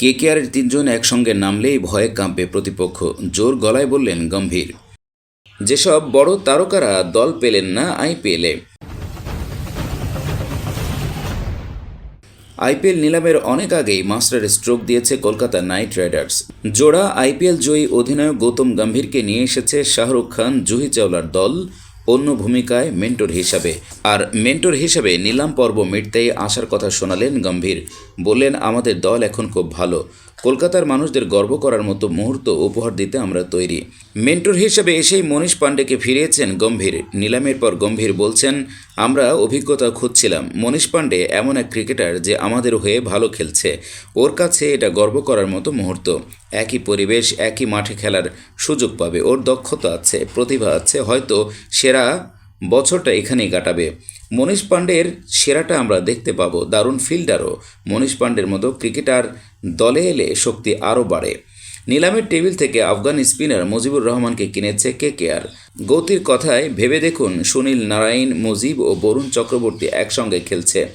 কেকেআরের তিনজন একসঙ্গে নামলেই ভয়ে কাঁপবে প্রতিপক্ষ। জোর গলায় বললেন, গম্ভীর। যেসব বড় তারকারা দল পেলেন না, আইপিএলে আইপিএল নিলামের অনেক আগেই মাস্টার স্ট্রোক দিয়েছে কলকাতা নাইট রাইডার্স। জোড়া আইপিএল জয়ী অধিনায়ক গৌতম গম্ভীরকে নিয়ে এসেছে শাহরুখ খান, জুহি চাওলার দল। অন্য ভূমিকায় মেন্টর হিসাবে। আর মেন্টর হিসাবে নিলাম পর্ব মিটতেই আসার কথা শোনালেন গম্ভীর। বললেন, আমাদের দল এখন খুব ভালো। কলকাতার মানুষদের গর্ব করার মতো মুহূর্ত উপহার দিতে আমরা তৈরি। মেন্টর হিসেবে এসেই মনীষ পাণ্ডেকে ফিরিয়েছেন গম্ভীর। নিলামের পর গম্ভীর বলছেন, আমরা অভিজ্ঞতা খুঁজছিলাম। মনীষ পাণ্ডে এমন এক ক্রিকেটার যে আমাদের হয়ে ভালো খেলছে। ওর কাছে এটা গর্ব করার মতো মুহূর্ত। একই পরিবেশ, একই মাঠে খেলার সুযোগ পাবে। ওর দক্ষতা আছে, প্রতিভা আছে। হয়তো সেরা বছরটা এখানেই কাটাবে। মনীষ পাণ্ডের সেরাটা আমরা দেখতে পাবো, দারুণ ফিল্ডারও। মনীষ পাণ্ডের মতো ক্রিকেটার দলে এলে শক্তি আরও বাড়ে। নিলামের টেবিল থেকে আফগান স্পিনার মুজিবুর রহমানকে কিনেছে কেকেআর গৌতির কথায় ভেবে দেখুন, সুনীল নারায়ণ, মুজিব ও বরুণ চক্রবর্তী একসঙ্গে খেলছে।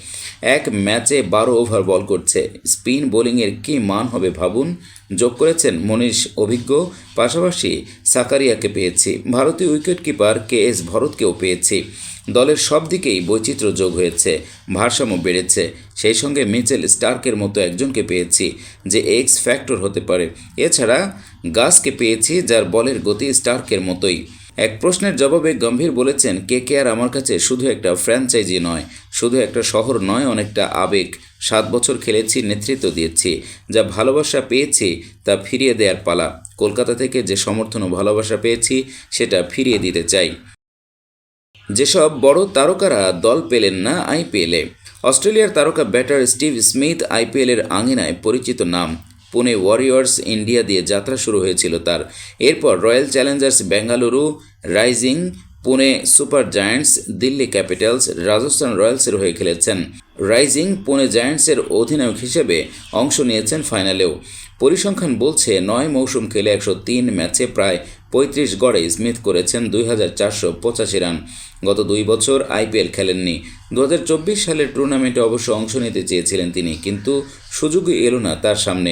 এক ম্যাচে বারো ওভার বল করছে। স্পিন বোলিংয়ের কী মান হবে ভাবুন? যোগ করেছেন মনীষ অভিজ্ঞ। পাশাপাশি সাকারিয়াকে পেয়েছি। ভারতীয় উইকেট কিপার কে এস ভরতকেও পেয়েছি। দলের সব দিকেই বৈচিত্র্য যোগ হয়েছে, ভারসাম্য বেড়েছে। সেই সঙ্গে মিচেল স্টার্কের মতো একজনকে পেয়েছি যে এক্স ফ্যাক্টর হতে পারে। এছাড়া গাসকে পেয়েছি যার বলের গতি স্টার্কের মতোই। এক প্রশ্নের জবাবে গম্ভীর বলেছেন, কে কে আর আমার কাছে শুধু একটা ফ্র্যাঞ্চাইজি নয়, শুধু একটা শহর নয়, অনেকটা আবেগ। সাত বছর খেলেছি, নেতৃত্ব দিয়েছি। যা ভালোবাসা পেয়েছি, তা ফিরিয়ে দেওয়ার পালা। কলকাতা থেকে যে সমর্থন ও ভালোবাসা পেয়েছি, সেটা ফিরিয়ে দিতে চাই। যেসব বড় তারকারা দল পেলেন না আইপিএলে। অস্ট্রেলিয়ার তারকা ব্যাটার স্টিভ স্মিথ আইপিএলের আঙিনায় পরিচিত নাম। পুনে ওয়ারিয়র্স ইন্ডিয়া দিয়ে যাত্রা শুরু হয়েছিল তার। এরপর royal challengers Bengaluru rising Pune super giants, Delhi capitals, Rajasthan রয়্যালসের হয়ে খেলেছেন। রাইজিং পুনে জায়ান্টসের অধিনায়ক হিসেবে অংশ নিয়েছেন ফাইনালেও। পরিসংখ্যান বলছে, নয় মৌসুম খেলে একশো তিন ম্যাচে প্রায় পঁয়ত্রিশ গড়ে স্মিথ করেছেন দুই হাজার চারশো পঁচাশি রান। গত দুই বছর আইপিএল খেলেননি। দু হাজার চব্বিশ সালের টুর্নামেন্টে অবশ্য অংশ নিতে চেয়েছিলেন তিনি, কিন্তু সুযোগই এলো না তার সামনে।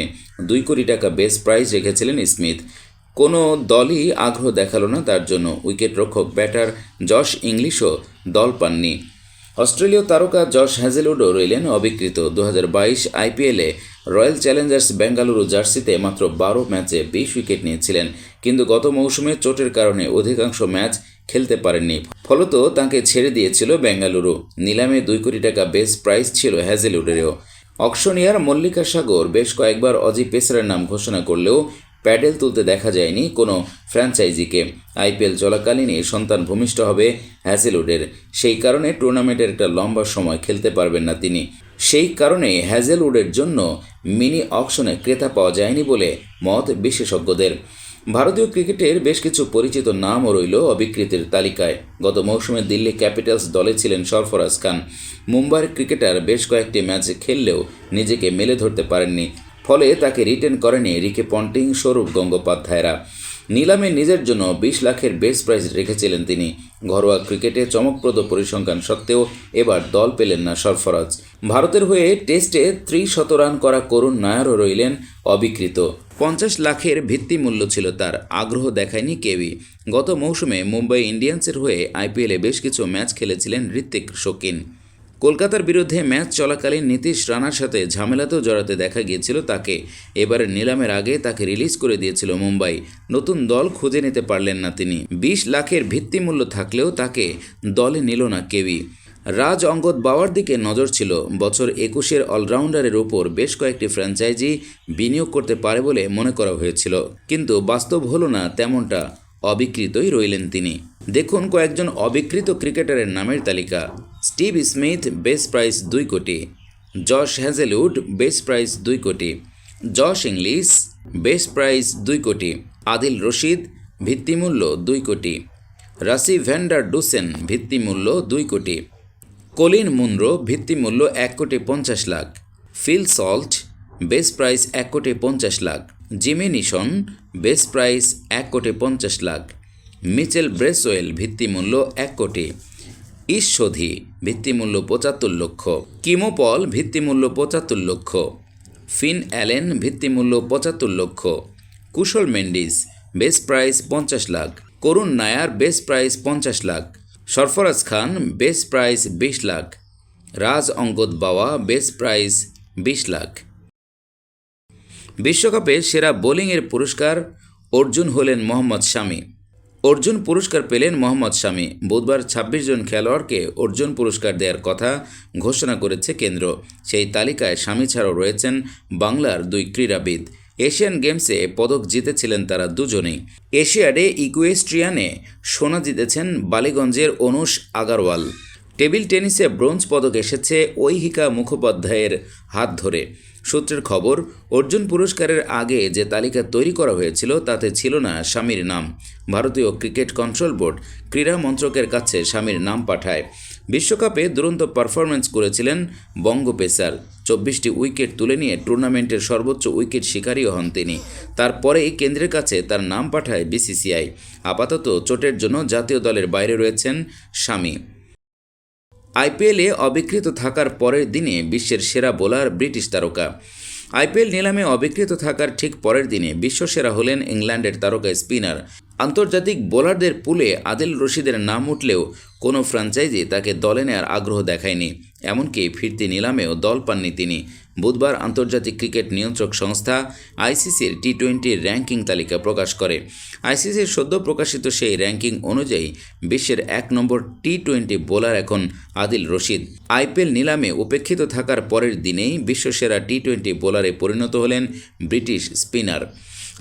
দুই কোটি টাকা বেস প্রাইজ রেখেছিলেন স্মিথ। কোনো দলই আগ্রহ দেখাল না তার জন্য। উইকেটরক্ষক, ব্যাটার জশ ইংলিশও দল পাননি। অস্ট্রেলীয় তারকা জশ হ্যাজেলউডও রইলেন অবিকৃত। দু হাজার বাইশ আইপিএলে রয়্যাল চ্যালেঞ্জার্স বেঙ্গালুরু জার্সিতে মাত্র বারো ম্যাচে বিশ উইকেট নিয়েছিলেন। কিন্তু গত মৌসুমে চোটের কারণে অধিকাংশ ম্যাচ খেলতে পারেননি। ফলত তাকে ছেড়ে দিয়েছিল বেঙ্গালুরু। নিলামে দুই কোটি টাকা বেস প্রাইস ছিল হ্যাজেলউডেরও। অকশনিয়ার মল্লিকা সাগর বেশ কয়েকবার অজি পেসারের নাম ঘোষণা করলেও প্যাডেল তুলতে দেখা যায়নি কোনো ফ্র্যাঞ্চাইজিকে। আইপিএল চলাকালীনই সন্তান ভূমিষ্ঠ হবে হ্যাজেলউডের। সেই কারণে টুর্নামেন্টের একটা লম্বা সময় খেলতে পারবেন না তিনি। সেই কারণে হ্যাজেলউডের জন্য মিনি অকশনে ক্রেতা পাওয়া যায়নি বলে মত বিশেষজ্ঞদের। ভারতীয় ক্রিকেটের বেশ কিছু পরিচিত নামও রইল অবিকৃতির তালিকায়। গত মৌসুমে দিল্লি ক্যাপিটালস দলে ছিলেন সরফরাজ খান। মুম্বাইয়ের ক্রিকেটার বেশ কয়েকটি ম্যাচে খেললেও নিজেকে মেলে ধরতে পারেননি ফলে তাকে রিটেন করেনি রিকে পন্টিং, স্বরূপ গঙ্গোপাধ্যায়রা। নিলামে নিজের জন্য বিশ লাখের বেস প্রাইজ রেখেছিলেন তিনি। ঘরোয়া ক্রিকেটে চমকপ্রদ পরিসংখ্যান সত্ত্বেও এবার দল পেলেন না সরফরাজ। ভারতের হয়ে টেস্টে ত্রিশত রান করা করুণ নায়ারও রইলেন অবিকৃত। পঞ্চাশ লাখের ভিত্তিমূল্য ছিল তার, আগ্রহ দেখায়নি কেউই। গত মৌসুমে মুম্বাই ইন্ডিয়ান্সের হয়ে আইপিএলে বেশ কিছু ম্যাচ খেলেছিলেন ঋত্বিক শকিন কলকাতার বিরুদ্ধে ম্যাচ চলাকালীন নীতিশ রানার সাথে ঝামেলাতেও জড়াতে দেখা গিয়েছিল তাকে। এবারে নিলামের আগে তাকে রিলিজ করে দিয়েছিল মুম্বাই। নতুন দল খুঁজে নিতে পারলেন না তিনি। বিশ লাখের ভিত্তিমূল্য থাকলেও তাকে দলে নিল না কেউই। রাজ অঙ্গদ বাওয়ার দিকে নজর ছিল। বছর একুশের অলরাউন্ডারের ওপর বেশ কয়েকটি ফ্র্যাঞ্চাইজি বিনিয়োগ করতে পারে বলে মনে করা হয়েছিল। কিন্তু বাস্তব হলো না তেমনটা। অবিকৃতই রইলেন তিনি। দেখুন কয়েকজন অবিকৃত ক্রিকেটারের নামের তালিকা। স্টিভ স্মিথ, বেস প্রাইস দুই কোটি। জশ হ্যাজেলউড, বেস প্রাইস দুই কোটি। জশ ইংলিশ, বেস প্রাইস দুই কোটি। আদিল রশিদ, ভিত্তিমূল্য দুই কোটি। রাসি ভ্যান্ডার ডুসেন, ভিত্তিমূল্য দুই কোটি। কলিন মুনরো, ভিত্তিমূল্য এক কোটি পঞ্চাশ lakh. Phil Salt, base price এক কোটি পঞ্চাশ lakh. Jimmy Neesham, base price এক কোটি পঞ্চাশ লাখ। মিচেল ব্রেসওয়েল ভিত্তিমূল্য এক কোটি। ঈশ্বধি ভিত্তিমূল্য পঁচাত্তর লক্ষ। কিমোপল ভিত্তিমূল্য পঁচাত্তর লক্ষ। ফিন অ্যালেন ভিত্তিমূল্য পঁচাত্তর লক্ষ। কুশল মেন্ডিস বেস প্রাইস পঞ্চাশ লাখ। করুণ নায়ার বেস প্রাইস পঞ্চাশ লাখ। সরফরাজ খান বেস প্রাইস বিশ লাখ। রাজ অঙ্গদ বাওয়া বেস প্রাইস বিশ লাখ। বিশ্বকাপে সেরা বোলিংয়ের পুরস্কার অর্জুন হলেন মোহাম্মদ শামি। অর্জুন পুরস্কার পেলেন মোহাম্মদ শামি। বুধবার ২৬ জন খেলোয়াড়কে অর্জুন পুরস্কার দেওয়ার কথা ঘোষণা করেছে কেন্দ্র। সেই তালিকায় স্বামী ছাড়াও রয়েছেন বাংলার দুই ক্রীড়াবিদ। এশিয়ান গেমসে পদক জিতেছিলেন তারা দুজনেই। এশিয়াডে ইকুয়েস্ট্রিয়ানে সোনা জিতেছেন বালিগঞ্জের অনুষ আগারওয়াল। টেবিল টেনিসে ব্রোঞ্জ পদক এসেছে ঐহিকা মুখোপাধ্যায়ের হাত ধরে। সূত্রের খবর, অর্জুন পুরস্কারের আগে যে তালিকা তৈরি করা হয়েছিল তাতে ছিল না স্বামীর নাম। ভারতীয় ক্রিকেট কন্ট্রোল বোর্ড ক্রীড়া মন্ত্রকের কাছে স্বামীর নাম পাঠায়। বিশ্বকাপে দুরন্ত পারফরমেন্স করেছিলেন বঙ্গ পেসার। চব্বিশটি উইকেট তুলে নিয়ে টুর্নামেন্টের সর্বোচ্চ উইকেট শিকারীও হন তিনি। তারপরেই কেন্দ্রের কাছে তার নাম পাঠায় বিসিসিআই। আপাতত চোটের জন্য জাতীয় দলের বাইরে রয়েছেন স্বামী। আইপিএলে অবিকৃত থাকার পরের দিনে বিশ্বের সেরা বোলার ব্রিটিশ তারকা। আইপিএল নিলামে অবিকৃত থাকার ঠিক পরের দিনে বিশ্বসেরা হলেন ইংল্যান্ডের তারকা স্পিনার। আন্তর্জাতিক বোলারদের পুলে আদিল রশিদের নাম উঠলেও কোনো ফ্র্যাঞ্চাইজি তাকে দলে নেওয়ার আগ্রহ দেখায়নি, এমনকি ফিরতি নিলামেও দল পাননি তিনি। বুধবার আন্তর্জাতিক ক্রিকেট নিয়ন্ত্রক সংস্থা আইসিসির টি টোয়েন্টি র্যাঙ্কিং তালিকা প্রকাশ করে। আইসিসির সদ্য প্রকাশিত সেই র্যাঙ্কিং অনুযায়ী বিশ্বের এক নম্বর টি টোয়েন্টি বোলার এখন আদিল রশিদ। আইপিএল নিলামে উপেক্ষিত থাকার পরের দিনেই বিশ্বসেরা টি টোয়েন্টি বোলারে পরিণত হলেন ব্রিটিশ স্পিনার।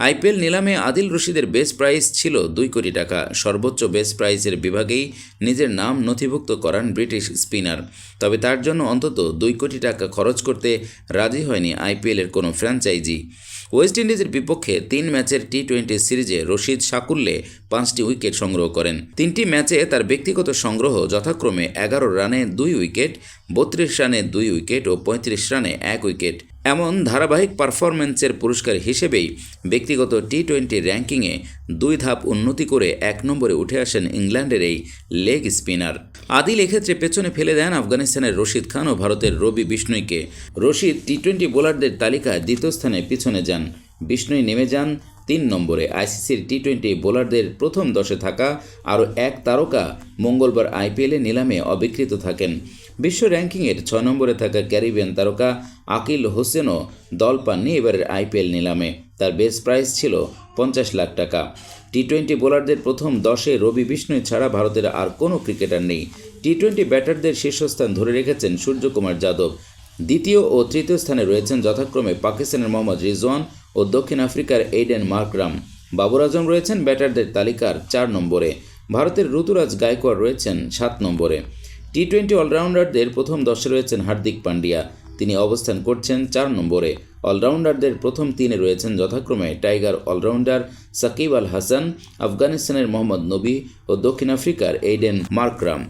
আইপিএল নিলামে আদিল রশিদের বেস প্রাইস ছিল দুই কোটি টাকা। সর্বোচ্চ বেস প্রাইসের বিভাগেই নিজের নাম নথিভুক্ত করান ব্রিটিশ স্পিনার। তবে তার জন্য অন্তত দুই কোটি টাকা খরচ করতে রাজি হয়নি আইপিএলের কোনো ফ্র্যাঞ্চাইজি ওয়েস্ট ইন্ডিজের বিপক্ষে তিন ম্যাচের টি টোয়েন্টি সিরিজে রশিদ সাকুল্যে পাঁচটি উইকেট সংগ্রহ করেন। তিনটি ম্যাচে তার ব্যক্তিগত সংগ্রহ যথাক্রমে এগারো রানে দুই উইকেট, বত্রিশ রানে দুই উইকেট ও পঁয়ত্রিশ রানে এক উইকেট। এমন ধারাবাহিক পারফরম্যান্সের পুরস্কার হিসেবেই ব্যক্তিগত টি টোয়েন্টি র্যাঙ্কিংয়ে দুই ধাপ উন্নতি করে এক নম্বরে উঠে আসেন ইংল্যান্ডের এই লেগ স্পিনার। আদিল এক্ষেত্রে পেছনে ফেলে দেন আফগানিস্তানের রশিদ খান ও ভারতের রবি বিষ্ণুইকে। রশিদ টি টোয়েন্টি বোলারদের তালিকায় দ্বিতীয় স্থানে পিছনে যান। বিষ্ণুই নেমে যান তিন নম্বরে। আইসিসির টি টোয়েন্টি বোলারদের প্রথম দশে থাকা আরও এক তারকা মঙ্গলবার আইপিএলে নিলামে অবিকৃত থাকেন। বিশ্ব র্যাঙ্কিংয়ের ছয় নম্বরে থাকা ক্যারিবিয়ান তারকা আকিল হোসেনও দল পাননি এবারের আইপিএল নিলামে। তার বেস প্রাইস ছিল পঞ্চাশ লাখ টাকা। টি টোয়েন্টি বোলারদের প্রথম দশে রবি বিষ্ণুই ছাড়া ভারতের আর কোনো ক্রিকেটার নেই। টি টোয়েন্টি ব্যাটারদের শীর্ষস্থান ধরে রেখেছেন সূর্যকুমার যাদব। দ্বিতীয় ও তৃতীয় স্থানে রয়েছেন যথাক্রমে পাকিস্তানের মোহাম্মদ রিজওয়ান ও দক্ষিণ আফ্রিকার এইডেন মার্করাম বাবর আজম রয়েছেন ব্যাটারদের তালিকার চার নম্বরে। ভারতের ঋতুরাজ গায়কোয়াড় রয়েছেন সাত নম্বরে। টি টোয়েন্টি অলরাউন্ডারদের প্রথম দশে রয়েছেন হার্দিক পান্ডিয়া। তিনি অবস্থান করছেন চার নম্বরে। অলরাউন্ডারদের প্রথম তিনে রয়েছেন যথাক্রমে tiger all rounder Shakib Al Hasan, আফগানিস্তানের মোহাম্মদ নবী ও দক্ষিণ আফ্রিকার এইডেন মার্করাম।